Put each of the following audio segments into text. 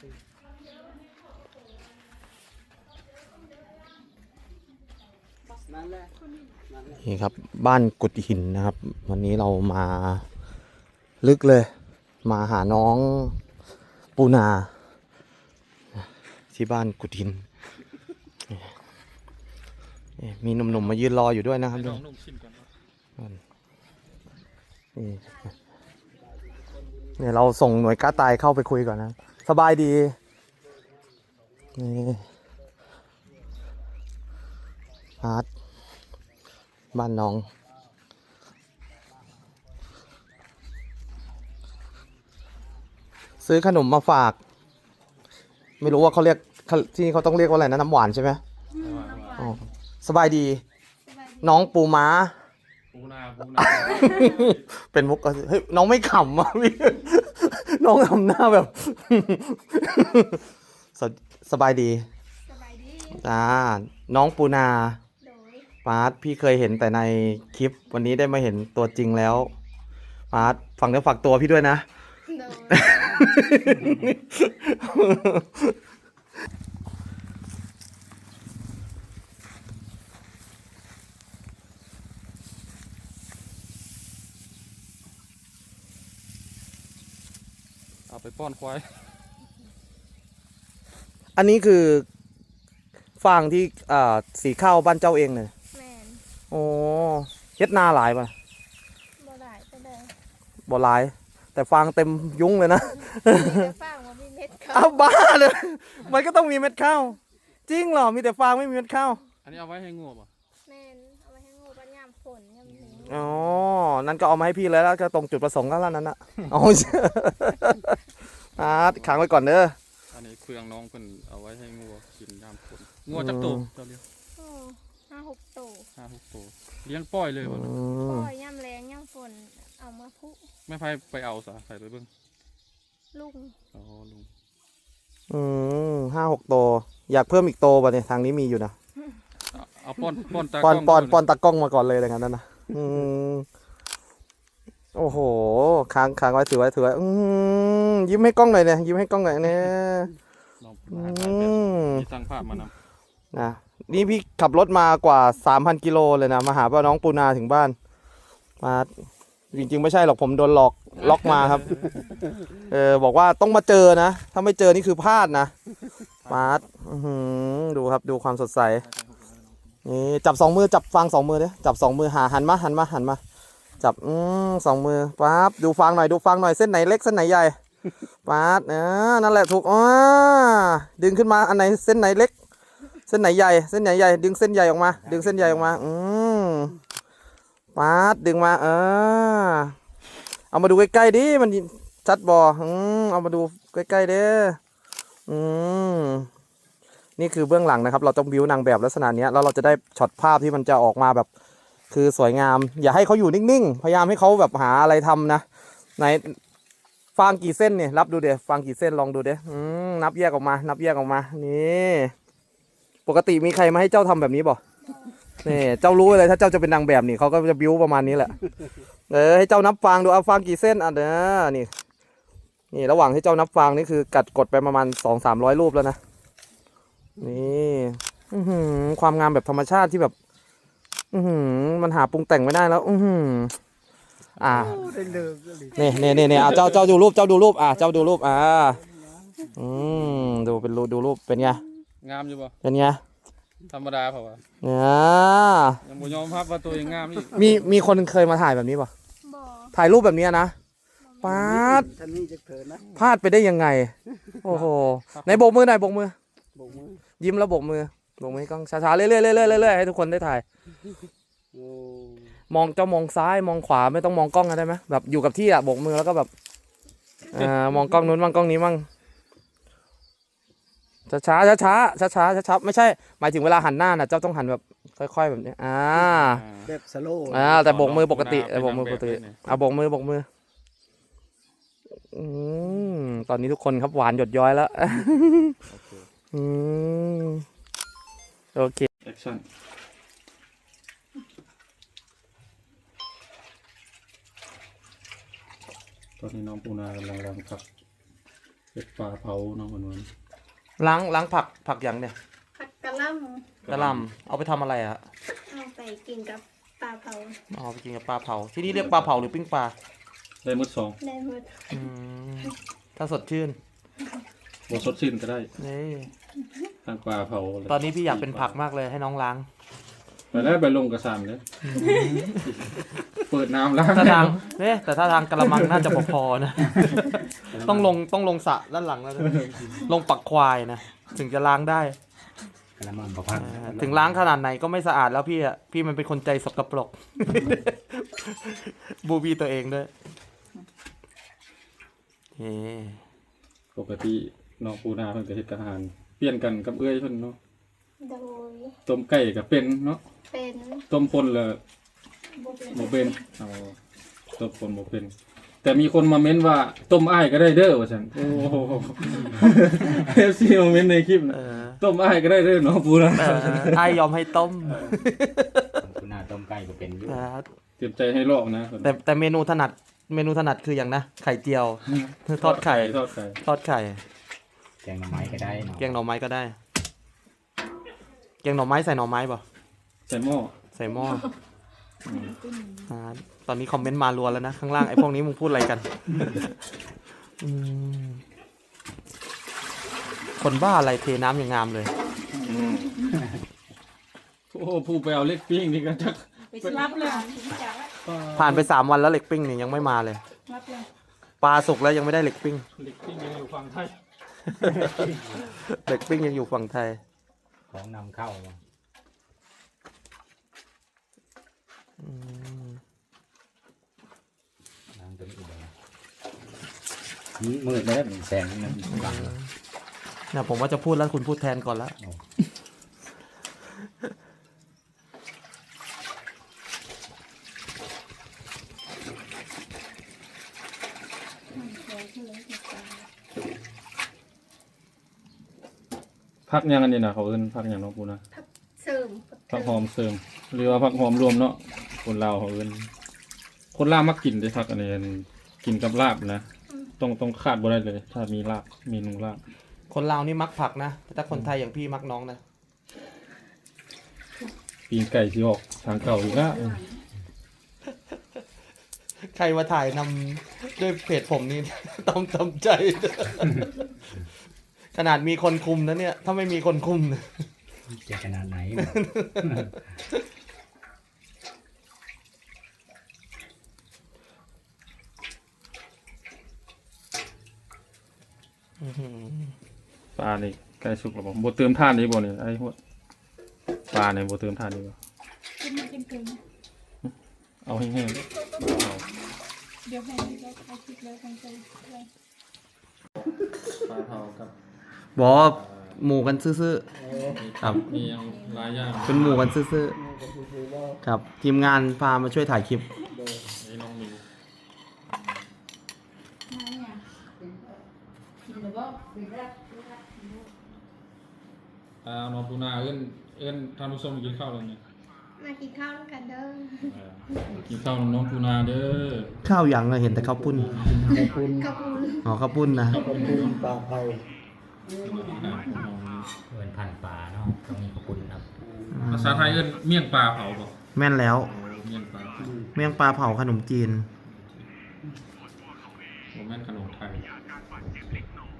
สี่นี่ครับบ้านกุดหินนะครับ วันนี้เรามาลึกเลย มาหาน้องปูนา ที่บ้านกุดหิน มีหนุ่มๆมายืนรออยู่ด้วยนะครับให้น้นี่องนุ่มชิมก่อนครับนี่เนี่ยเราส่งหน่วยกล้าตายเข้าไปคุยก่อนนะ สบายดีนี่อาร์ตบ้านน้อง ซื้อขนมมาฝาก ไม่รู้ว่าเขาเรียกที่นี่เขาต้องเรียกว่าอะไรนะน้ำหวานใช่ไหมอ๋อสบายดี น้องปูม้า ปูนาปูนาเป็นมุกก็เฮ้ยน้องไม่ขำอะพี่ น้องทำหน้าแบบ สสบายดี สบายดี อ่า น้องปูนาโดยปาร์ตพี่เคยเห็นแต่ในคลิป วันนี้ได้มาเห็นตัวจริงแล้วปาร์ตฝังเนื้อฝักตัวพี่ด้วยนะ โดย เอาไปป้อนควาย อันนี้คือฟางที่อ่าสีข้าวบ้านเจ้าเองเลยแมนโอ้เฮ็ดนาหลายป่ะบ่ได้ก็ได้บ่หลาย แต่ฟางเต็มยุ้งเลยนะ มีแต่ฟังว่ามีเม็ดเขาอ้าวบ้าเลย มันก็ต้องมีเม็ดข้าว จริงเหรอ มีแต่ฟางไม่มีเม็ดข้าว อันนี้เอาไว้ให้งูป่ะ แมนเอาไว้ให้งูปัญยามฝนยามนี้อ๋อ นั่นก็เอามาให้พี่เลยแล้วก็ตรงจุดประสงค์ก็แล้วนั้นนะอ๋อ อาร์ตขังไว้ก่อนเด้อ อันนี้เครื่องน้องเพิ่นเอาไว้ให้งูกินยามฝนงูจักโตอืมเจ้าเลี้ยงโอ้ห้าหกโตห้าหกโตเลี้ยงปล่อยเลยอืบ่มปล่อยยามแรงยามฝน เอามาพุไม่ไผไปเอาซะใส่ไปเบิ่งลุงอ๋อลุงอืมห้าหกโตอยากเพิ่มอีกโตป่ะเนี่ย ทางนี้มีอยู่นะ เอาเอาป้อนป้อนตาปอนกล้งปอนด้วยปอนตากล้องมาก่อนเลยอย่างนั้นนะอืมโอ้โหค้างค้างไว้ถือไว้ถือไว้อืมยิ้มให้กล้องหน่อยเนี่ยยิ้มให้กล้องหน่อยเนี่ยน้องอืหาถ่ายแบบมมีตั้งภาพมานำนะนี่พี่ขับรถมากว่า3,000กิโลเลยนะมาหาป้าน้องปูนาถึงบ้าน มาจริงๆไม่ใช่หรอกผมโดนหลอกล็อกมาครับ เออบอกว่าต้องมาเจอนะ ถ้าไม่เจอนี่คือพลาดนะมาร์ทอื้อหือดูครับดูความสดใส นี่จับสองมือจับฟางสองมือเด้จับสองมือหาหันมาหันมาหันมา จับอืมสองมือปั๊บดูฟางหน่อยดูฟางหน่อยเส้นไหนเล็กเส้นไหนใหญ่ปั๊บเออนั่นแหละถูกอ่าดึงขึ้นมาอันไหนเส้นไหนเล็ก เส้นไหนใหญ่ เส้นไหนใหญ่ ดึงเส้นใหญ่ออกมา ดึงเส้นใหญ่ออกมา อืมป๊าดดึงมา เออ เอามาดูใกล้ๆดิมันชัดบออืมเอามาดูใกล้ๆเด้ออืม นี่คือเบื้องหลังนะครับ เราต้องบิวนางแบบลักษณะนี้แล้วเราจะได้ช็อตภาพที่มันจะออกมาแบบ คือสวยงาม อย่าให้เขาอยู่นิ่งๆ พยายามให้เขาแบบหาอะไรทำนะไหนฟางกี่เส้นเนี่ยรับดูเดี๋ยวฟางกี่เส้นลองดูเดี๋ยวนับแยกออกมา นับแยกออกมานี่ปกติมีใครมาให้เจ้าทำแบบนี้บ่นี่เจ้ารู้เลยถ้าเจ้าจะเป็นนางแบบนี่เขาก็จะบิ้วประมาณนี้แหละเออให้เจ้านับฟางดูเอาฟางกี่เส้นอะเด้อนี่นี่ ระหว่างที่เจ้านับฟางนี่คือกัดกดไปประมาณสองสามร้อยรูปแล้วนะ นี่อื้อหือความงามแบบธรรมชาติที่แบบ อือหือมันหาปรุงแต่งไม่ได้แล้ว อือหืออ่าได้เลิกก็เลยนี่นี่นี่นี่อะเจ้าเจ้าดูรูปเจ้าดูรูป อะเจ้าดูรูป อ่า อืมดูเป็นรูดูรูปเป็นไงงามอยู่บ่เป็นไงธรรมดาเปล่าวะเนี่ยยังบ่ยอมรับว่าตัวเองงามอีกมีมีคนเคยมาถ่ายแบบนี้ป่ะบ่ถ่ายรูปแบบเนี้ยนะป๊าดท่านนี่จะเถินนะพลาดไปได้ยังไง โอ้โหไหนโบกมือหน่อยโบกมือโยิ้มแล้วบกมือโบกมือให้กล้องช้าๆเรื่อยๆเรื่อยๆให้ทุกคนได้ถ่ายมองเจ้ามองซ้ายมองขวาไม่ต้องมองกล้องกันได้ไหมแบบอยู่กับที่อะโบกมือแล้วก็แบบอ่ามองกล้องนู้นมั่งกล้องนี้มั่งช้าช้าช้าช้าช้าช้าช้าๆไม่ใช่ หมายถึงเวลาหันหน้าน่ะเจ้าต้องหันแบบค่อย ๆแบบนี้อ่าแบบสโลว์อ่าแต่โบกมือปกติแต่โบกมือปกติเอาโบกมือโบกมืออืมตอนนี้ทุกคนครับหวานหยดย้อยแล้ว อืมโอเคแอคชั่นตอนนี้น้องปูนากำลังรำครับเเป็ดปลาเผาน้องคนนั้นล้างล้างผักผักอย่างเนี่ยผักกะหล่กระหลำเอาไปทำอะไรอะำเอาไปกินกับปลาเผาเอาไปกินกับปลาเผา ที่นี่เรียกปลาเผาหรือปิ้งปลาได้หมดสองได้หมด อืมถ้าสดชื่น บสดชื่นก็ได้นี่ทางปลาเผาเลยตอนนี้พี่อยากเป็นผักมากเลยให้น้องล้าง ไปแล้วไปลงกระสานเลยเปิดน้ำล้างถ้าทางเนี่ยแต่ถ้าทางกระมังน่าจะพอๆนะ ต้องลงต้องลงสระด้านหลังแล้วนะลงปักควายนะถึงจะล้างได้กระมังประพันธ์อ่าถึงล้างขนาดไหนก็ไม่สะอาดแล้วพี่อะพี่มันเป็นคนใจสกปรกบูบีตัวเองด้วยเฮ้ปกติ น้องปูนาเพิ่นก็เฮ็ดอาหารเปลี่ยนกันกับเอ้อยเพิ่นเนาะโดยต้มไก่ก็เป็นเนาะเป็นต้มคนละบ่เป็นบ่เป็นเอาต้มคนบ่เป็น แต่มีคนมาเม้นว่าต้มอ้ายก็ได้เด้อว่าซั่นโอ้โห FC มาเม้นในคลิปเอนะอต้มอ้ายก็ได้เด้อน้องปูนาเออไอ้ยอมให้ต้มคุณนาต้มไก่ก็เป็นอยู่นะเตรียมใจให้ลอกนะแต่แต่เมนูถนัดเมนูถนัดคืออย่างนะ ไข่เจียว ทอดไข่ ทอดไข่ ทอดไข่แก งหน่อไม้ก็ได้เนาะแกงหน่อไม้ก็ได้ แกงหน่อไม้ใส่หน่อไม้ป่ะใส่หม้อใส่หม้ออ่าตอนนี้คอมเมนต์มารัวแล้วนะ ข้างล่างไอ้พวกนี้มึงพูดอะไรกันอืมคนบ้าอะไรเทน้ำอย่างงามเลย โอ้ผู้ไปเอาเล็กปิ้งนี่ก็จักไปรับเลยผ่านไปสามวันแล้วเหล็กปิ้งเนี่ยยังไม่มาเลยรับเลยปลาสุกแล้วยังไม่ได้เหล็กปิ้งเล็กปิ้งยังอยู่ฝั่งไทย เหล็กปิ้งยังอยู่ฝั่งไทย ของนำเข้าเนาะอืมน้ำตัวนี้เลยนะมืดเลยมันแสงมันบังเนี่ยผมว่าจะพูดแล้วคุณพูดแทนก่อนแล้ว พักยังอันนี้นะเขาเอิ้นพักยังเนาะปูนะเสริมผักหอมเสริมหรือว่าผักหอมรวมเนาะคนลาวเขาเอิ้นคนลาวมักกินได้ผักอันนี้กินกับลาบนะต้องต้องขาดบ่ได้เลย ถ้ามีลาบเมนูลาบคนลาวนี่มักผักนะแต่ถ้าคนไทยอย่างพี่มักน้องนะปีนไก่ที่ออกทางเก่าอีกแล้วใครมาถ่ายนำด้วยเพจผมนี่ ต้องทำใจ ขนาดมีคนคุมนะเนี่ย ถ้าไม่มีคนคุมนะจะขนาดไหนปลานี่ไก่สุกแล้วบ่บ่เติมท่านนี่บ่นี่ไอ้หัวปลานี่บ่เติมท่านนี่บ่กินมากินถึงเอาแห้งๆเอาเดี๋ยวให้เราเอาคิดเลยกันไปเลยปลาเผากับ บอกหมู่กันซื่อๆครับ มีอย่างหลายอย่างเป็นหมู่กันซื่อๆครับ ทีมงานพามาช่วยถ่ายคลิป นี่น้องมิวกินหรือว่าอ่าน้องปูนาเอิ้นเอิ้นท่านผู้ชมกินข้าวแล้วเนี่ยมากินข้าวกันเด้ออ่ากินข้าวกับน้องปูนาเด้อข้าวยังอะเห็นแต่ข้าวปุ้นขอบคุณขอบคุณ อ๋อข้าวปุ้นนะ ขอบคุณปลาเผา เอินผ่านป่าเนาะต้องมีขอบคุณครับภาษาไทยเอิ้นเมี่ยงปลาเผาบ่แม่นแล้ว เมี่ยงปลาเมี่ยงปลาเผาขนมจีนบ่แม่นขนมไทย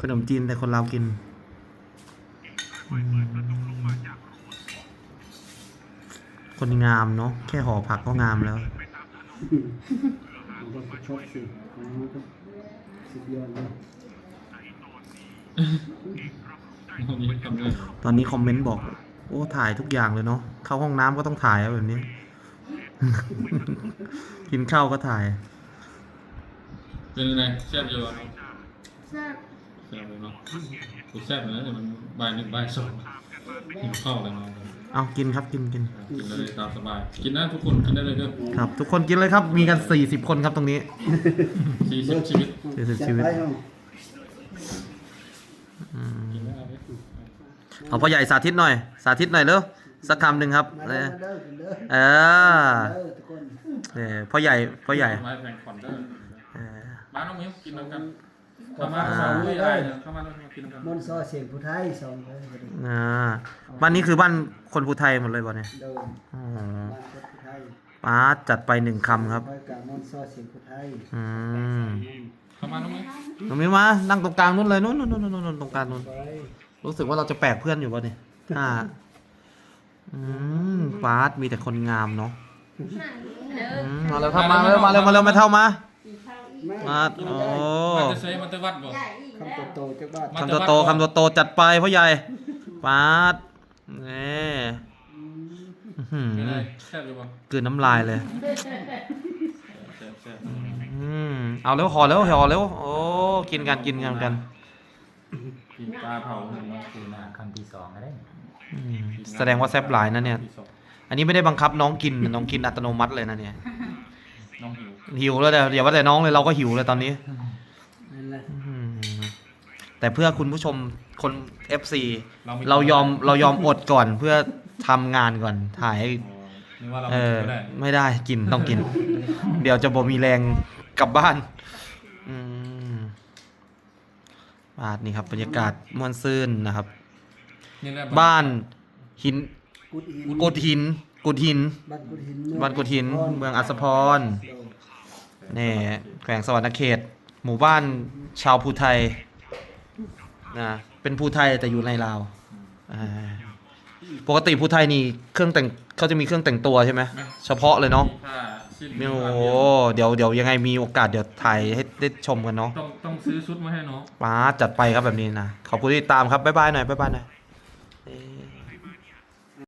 ขนมจีนแต่คนลาวกินอืมคนงามเนาะแค่ห่อผักก็งามแล้ว มันก็ชอบสิมันก็สุดยอดเลย น้องมีคำเด้อตอนนี้คอมเมนต์บอก โอ้ถ่ายทุกอย่างเลยเนาะเข้าห้องน้ำก็ต้องถ่ายอะแบบนี้ กินข้าวก็ถ่าย เป็นยังไงแซ่บอยู่บ่เนาะแซ่บแซ่บเลยเนาะกูแซ่บเลยนะแต่มันบ่ายหนึ่งบ่ายสองกินข้าวแล้วเนาะเอากินครับกินกินกินได้เลยตามสบาย กินได้ทุกคนกินได้เลยเด้อครับ ทุกคนกินเลยครับ มีกันสี่สิบคนครับตรงนี้สี่สิบชีวิตสี่สิบจัดชีวิตไปเนาะกินได้ เลยเอาพ่อใหญ่สาธิตหน่อย สาธิตหน่อยเร็วสักคำหนึ่งครับมาเอเด้ออมาเด้อกินเด้อเออเด้อทุกคนเออพ่อใหญ่พ่อใหญ่ไม้แพงคอนเด้อเออมาน้องมิ้วกินน้ำกันมเข้ามาสองไม่ได้เนี่ยเข้ามาแล้วมากินกันมอนซอเสียงผู้ไทยสองเลยพอดีอ่าบ้านนี้คือบ้านคนภูไทยหมดเลยบ่เนี่ยโดนอ๋อบ้านคนผู้ไทยป้าดจัดไปหนึ่งคำครับคอยกับมอนซอเสียงผู้ไทยอืม เข้ามาแล้วไหมหนูมิวมา นั่งตรงกลางนู้นเลยนู้นนู้นนู้นนู้นนู้นตรงกลางนู้นไปรู้สึกว่าเราจะแปลกเพื่อนอยู่ป่ะเนี่ยอ่าอืมป้าดมีแต่คนงามเนาะเด้ออืมมาแล้วครับมาเร็วมาเร็วมาเร็วมาเท่ามา มาโอ้มันจะใช้มันจะวัดบ่ใหญ่อีกคำโตๆจากบ้านมาคำโตโตๆคำโตโตๆจัดไปพ่อใหญ่ป้าดนี่อื้อหืไม่อได้แซ่บอยู่บ่กลืนน้ำลายเลยแซ่บแซ่บอื มเอาเร็วห่อเร็วห่อเร็วโอ้กินกันกินกันกันกินปลาเผาหนึ่งวันคือนาคำที่สองก็ได้อืมแสดงว่าแซ่บหลายนะเนี่ยที่สองอันนี้ไม่ได้บังคับน้องกิน น้องกินอัตโนมัติเลยนะเนี่ยน้องหิวหิวแล้วแต่อย่าว่าแต่น้องเลยเราก็หิวเลยตอนนี้นั่นแหละอืมแต่เพื่อคุณผู้ชมคน FC ไม่เรายอมเรายอมอดก่อนเพื่อทำงานก่อนถ่ายให้อ๋อนึกว่าเราเอไม่อกินก็ได้ไม่ได้กินต้องกิน เดี๋ยวจะบ่มีแรง กลับบ้าน อืมบาทนี่ครับ บรรยากาศม่วนซื่นนะครับ นี่แหละบ้านหินกุดหินกุดหินกุดหิน บ้านกุดหินบ้านกุดหินเมืองอัศพรโดนนี่แขวงสวรรณเขต หมู่บ้านชาวภูไทยนะเป็นภูไทยแต่อยู่ในลาวอ่าปกติภูไทยนี่เครื่องแต่งเขาจะมีเครื่องแต่งตัวใช่ไหมเฉพาะเลยเนาะผ้า สิ้นโอ้โหเดี๋ยวเดี๋ยวยังไงมีโอกาสเดี๋ยวถ่ายให้ได้ชมกันเนาะต้องต้องซื้อชุดมาให้น้องป้าจัดไปครับแบบนี้นะขอบคุณที่ติดตามครับบ๊ายบายหน่อยบ๊ายบายหน่อย